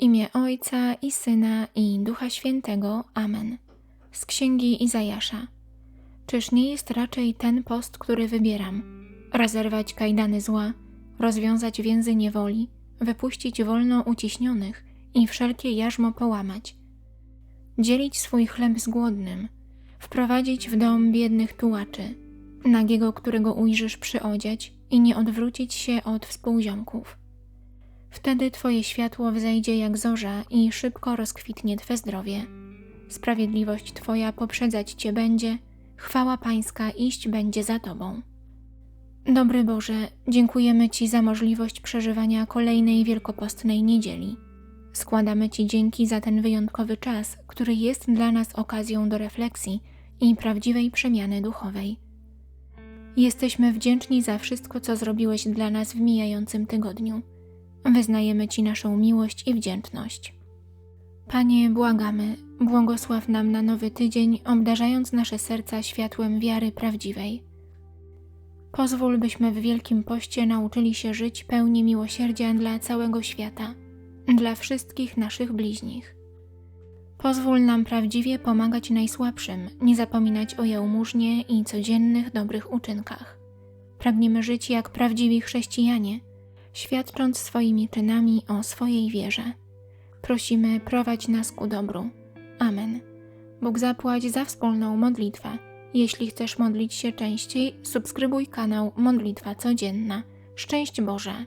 imię Ojca i Syna i Ducha Świętego. Amen. Z Księgi Izajasza. Czyż nie jest raczej ten post, który wybieram? Rozerwać kajdany zła, rozwiązać więzy niewoli, wypuścić wolno uciśnionych i wszelkie jarzmo połamać. Dzielić swój chleb z głodnym, wprowadzić w dom biednych tułaczy, nagiego, którego ujrzysz przyodziać i nie odwrócić się od współziomków. Wtedy Twoje światło wzejdzie jak zorza i szybko rozkwitnie Twe zdrowie. Sprawiedliwość Twoja poprzedzać Cię będzie, chwała Pańska iść będzie za Tobą. Dobry Boże, dziękujemy Ci za możliwość przeżywania kolejnej wielkopostnej niedzieli. Składamy Ci dzięki za ten wyjątkowy czas, który jest dla nas okazją do refleksji i prawdziwej przemiany duchowej. Jesteśmy wdzięczni za wszystko, co zrobiłeś dla nas w mijającym tygodniu. Wyznajemy Ci naszą miłość i wdzięczność. Panie, błagamy, błogosław nam na nowy tydzień, obdarzając nasze serca światłem wiary prawdziwej. Pozwól, byśmy w Wielkim Poście nauczyli się żyć pełni miłosierdzia dla całego świata, dla wszystkich naszych bliźnich. Pozwól nam prawdziwie pomagać najsłabszym, nie zapominać o jałmużnie i codziennych dobrych uczynkach. Pragniemy żyć jak prawdziwi chrześcijanie, świadcząc swoimi czynami o swojej wierze. Prosimy, prowadź nas ku dobru. Amen. Bóg zapłać za wspólną modlitwę. Jeśli chcesz modlić się częściej, subskrybuj kanał Modlitwa Codzienna. Szczęść Boże!